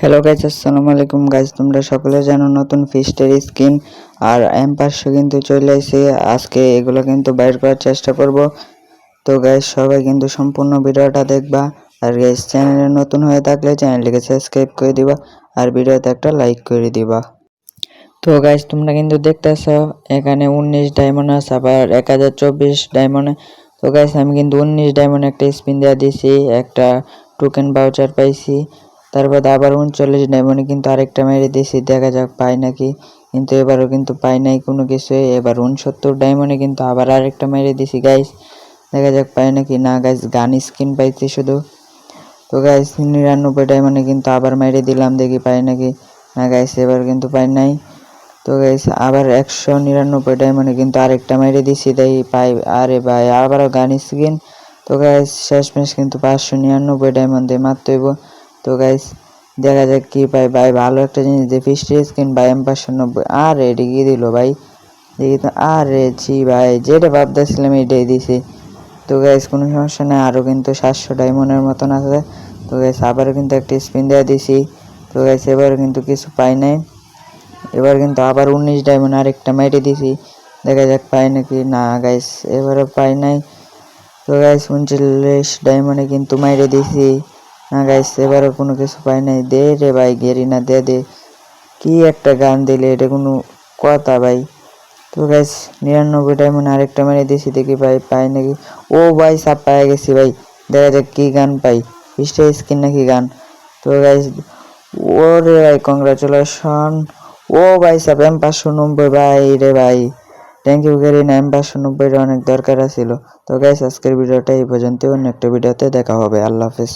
Hello guys আসসালামু আলাইকুম। Guys তোমরা সকলে জানো নতুন ফিস্টের স্কিন আর এম কিন্তু চলে এসে আজকে এগুলো কিন্তু বাইর করার চেষ্টা করব। তো গাইজ সবাই কিন্তু সম্পূর্ণ ভিডিওটা দেখবা। আর গাইজ চ্যানেলে নতুন হয়ে থাকলে চ্যানেলটিকে সাবস্ক্রাইব করে দিবা। আর ভিডিওতে একটা লাইক করে দিবা। তো গাইজ তোমরা কিন্তু দেখতেছ, এখানে উনিশ ডায়মন্ড আছে, আবার এক হাজার চব্বিশ ডায়মন্ডে তো গাইজ আমি কিন্তু উনিশ ডায়মন্ড একটা স্পিন দেওয়া দিছি। একটা টোকেন বাউচার পাইছি। তারপর আবার উনচল্লিশ ডায়মন্ডে কিন্তু আরেকটা মেরে দিয়েছি, দেখা যাক পাই নাকি। কিন্তু এবারও কিন্তু পাই নাই কোনো কিছু এবার উনসত্তর ডায়মন্ডে কিন্তু আবার আরেকটা মেরে দিছি গাইস দেখা যাক পাই নাকি না গাইস গান স্কিন পাইছি শুধু। তো গাইস নিরানব্বই ডায়মন্ডে কিন্তু আবার মেরে দিলাম, দেখি পাই নাকি না গাইস এবার কিন্তু পাই নাই। তো গাইস আবার একশো নিরানব্বই ডায়মন্ডে কিন্তু আরেকটা মেরে দিছি দেখি পাই, আরে ভাই, আবারও গান স্কিন তো গাইস শেষমেশ কিন্তু পাঁচশো নিরানব্বই ডায়মন্ড হইব। তো গাইস দেখা যাক কি পাই। ভাই, ভালো একটা জিনিস দিয়ে ফিস্টি স্ক্রিন ভাই এম পাঁচশো নব্বই আর, এটি কি দিল ভাই? দেখি তো, আরে, ছি ভাই, যেটা ভাবতেছিলাম এটাই দিছি। তো গাইস কোনো সমস্যা নেই আরও কিন্তু সাতশো ডায়মন্ডের মতন আছে। তো গাইস আবারও কিন্তু একটা স্পিন দেওয়া দিছি। তো গাইস এবারও কিন্তু কিছু পাই নাই। এবার কিন্তু আবার উনিশ ডায়মন্ড আরেকটা মেরে দিছি। দেখা যাক পাই নাকি না গাইস এবারও পাই নাই। তো গাইস উনচল্লিশ ডায়মন্ডে কিন্তু মেরে দিছি। গাইস এবারও কোনো কিছু পাই নাই। দে রে ভাই, গেরি না, দে দে। কি একটা গান দিলে, এটা কোনো কথা ভাই। তো গাইস নিরানব্বই ডায়মন্ড আরেকটা মেরে দিয়েছি দেখি ভাই, পাই নাকি? ও ভাই, সাপ পাই গেছি ভাই। দেখা যাক কী গান পাই। ফিস্টে স্কিন নাকি গান। তো গাইস ও রে ভাই কংগ্রাচুলেশন ও ভাই, সাপ এম পাঁচশো নব্বই ভাই রে ভাই। থ্যাংক ইউ গেরি না এম পাঁচশো নব্বইটা অনেক দরকার ছিল তো গাইস আজকের ভিডিওটা এই পর্যন্ত অন্য একটা ভিডিওতে দেখা হবে। আল্লাহ হাফেজ।